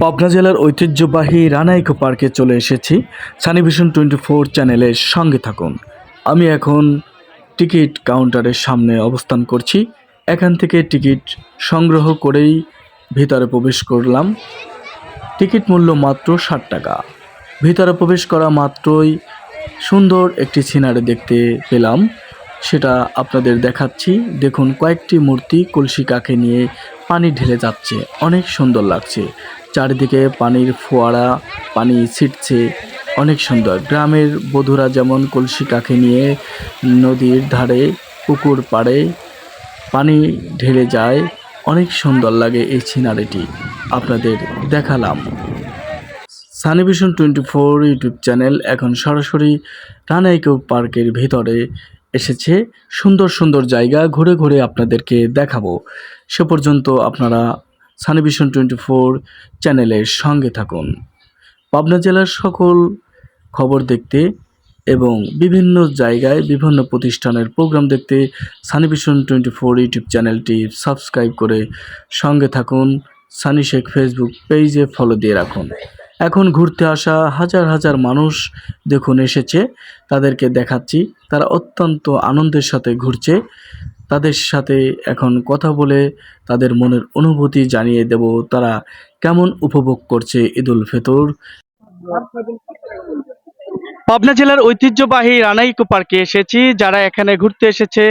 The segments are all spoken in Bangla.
পাবনা জেলার ঐতিহ্যবাহী রানাইকো পার্কে চলে এসেছি। সানিভিশন টোয়েন্টি ফোর চ্যানেলের সঙ্গে থাকুন। আমি এখন টিকিট কাউন্টারের সামনে অবস্থান করছি। এখান থেকে টিকিট সংগ্রহ করেই ভিতরে প্রবেশ করলাম। টিকিট মূল্য মাত্র ষাট টাকা। ভিতরে প্রবেশ করা মাত্রই সুন্দর একটি সিনারি দেখতে পেলাম। সেটা আপনাদের দেখাচ্ছি। দেখুন, কয়েকটি মূর্তি কলসি কাকে নিয়ে পানি ঢেলে যাচ্ছে। অনেক সুন্দর লাগছে। চারিদিকে পানির ফোয়ারা, পানি ছিটছে। অনেক সুন্দর। গ্রামের বধুরা যেমন কলসি কাকে নিয়ে নদীর ধারে, পুকুর পাড়ে পানি ঢেলে যায়, অনেক সুন্দর লাগে এই সিনারিটি আপনাদের দেখালাম। Sunnyvision twenty four YouTube channel এখন সরাসরি রানাইকো পার্কের ভিতরে এসেছে। সুন্দর সুন্দর জায়গা ঘুরে ঘুরে আপনাদেরকে দেখাবো। সে পর্যন্ত আপনারা সানিভিশন টোয়েন্টি ফোর চ্যানেলের সঙ্গে থাকুন। পাবনা জেলার সকল খবর দেখতে এবং বিভিন্ন জায়গায় বিভিন্ন প্রতিষ্ঠানের প্রোগ্রাম দেখতে সানিভিশন টোয়েন্টি ফোর ইউটিউব চ্যানেলটি সাবস্ক্রাইব করে সঙ্গে থাকুন। সানি শেখ ফেসবুক পেজে ফলো দিয়ে রাখুন। এখন ঘুরতে আসা হাজার হাজার মানুষ দেখুন এসেছে, তাদেরকে দেখাচ্ছি। তারা অত্যন্ত আনন্দের সাথে ঘুরছে। তাদের সাথে এখন কথা বলে তাদের মনের অনুভূতি জানিয়ে দেব। তারা কেমন উপভোগ করছে ঈদুল ফিতর? পাবনা জেলার ঐতিহ্যবাহী রানাইকো পার্কে এসেছি। যারা এখানে ঘুরতে এসেছে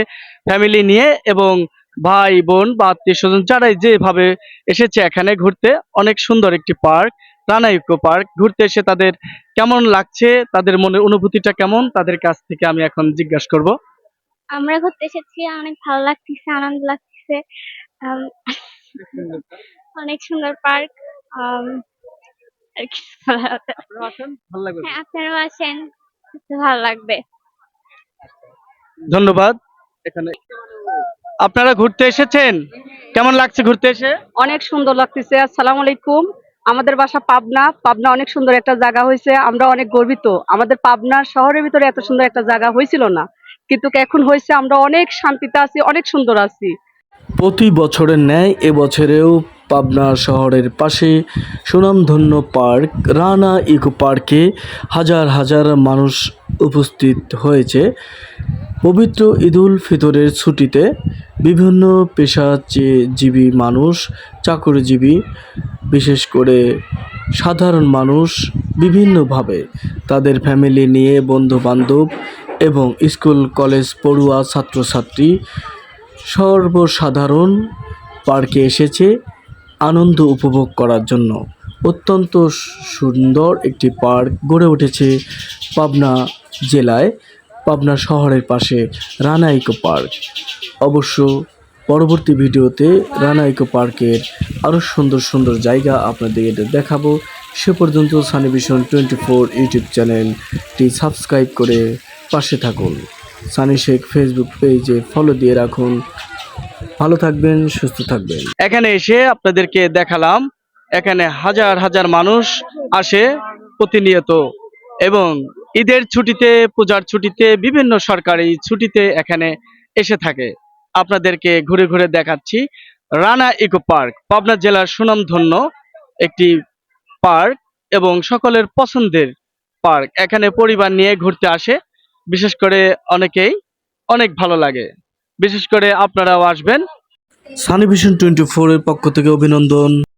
ফ্যামিলি নিয়ে এবং ভাই, বোন বা আত্মীয় স্বজন যারাই যেভাবে এসেছে এখানে ঘুরতে, অনেক সুন্দর একটি পার্ক। রানা ইকো পার্ক ঘুরতে এসে তাদের কেমন লাগছে তাদের মনের অনুভূতিটা কেমন তাদের কাছ থেকে আমি এখন জিজ্ঞাসা করব। আমরা ঘুরতে এসেছি অনেক ভালো লাগতেছে আনন্দ লাগতেছে। অনেক সুন্দর পার্ক। হ্যাঁ আপনারাও আসেন ভালো লাগবে। ধন্যবাদ। এখানে আপনারা ঘুরতে এসেছেন? কেমন লাগছে ঘুরতে এসে? অনেক সুন্দর লাগতেছে আসসালামু আলাইকুম। আমাদের বাসা পাবনা। পাবনা অনেক সুন্দর একটা জায়গা হয়েছে। আমরা অনেক গর্বিত। আমাদের পাবনা শহরের ভিতরে এত সুন্দর একটা জায়গা হয়েছিল না। কিন্তু এখন হয়েছে, আমরা অনেক শান্তিতে আছি, অনেক সুন্দর আছি। প্রতি বছরের ন্যায় এবছরেও পাবনা শহরের পাশে সুনামধন্য পার্ক, রানা ইকো পার্কে হাজার হাজার মানুষ উপস্থিত হয়েছে। পবিত্র ঈদুল ফিতরের ছুটিতে বিভিন্ন পেশাজীবী মানুষ, চাকরিজীবী, বিশেষ করে সাধারণ মানুষ বিভিন্নভাবে তাদের ফ্যামিলি নিয়ে বন্ধু বান্ধব এবং স্কুল, কলেজ পড়ুয়া ছাত্রছাত্রী সর্বসাধারণ পার্কে এসেছে আনন্দ উপভোগ করার জন্য। অত্যন্ত সুন্দর একটি পার্ক গড়ে উঠেছে পাবনা জেলায়। পাবনা শহরের পাশে রানা ইকো পার্ক। অবশ্য পরবর্তী ভিডিওতে রানা ইকো পার্কের আরও সুন্দর সুন্দর জায়গা আপনাদের দেখাবো, সে পর্যন্ত সানিভিশন টোয়েন্টি ফোর ইউটিউব চ্যানেলটি সাবস্ক্রাইব করে পাশে থাকুন। সানি শেখ ফেসবুক পেজে ফলো দিয়ে রাখুন। ভালো থাকবেন, সুস্থ থাকবেন। এখানে এসে আপনাদেরকে দেখালাম, এখানে হাজার হাজার মানুষ আসে প্রতিনিয়ত এবং ঈদের ছুটিতে, পূজার ছুটিতে বিভিন্ন সরকারি ছুটিতে এখানে এসে থাকে। আপনাদেরকে ঘুরে ঘুরে দেখাচ্ছি রানা ইকো পার্ক, পাবনা জেলার সুনামধন্য একটি পার্ক এবং সকলের পছন্দের পার্ক। এখানে পরিবার নিয়ে ঘুরতে আসে, বিশেষ করে অনেকেই অনেক ভালো লাগে। বিশেষ করে আপনারাও আসবেন। সানি ভিশন টোয়েন্টি ফোর এর পক্ষ থেকে অভিনন্দন।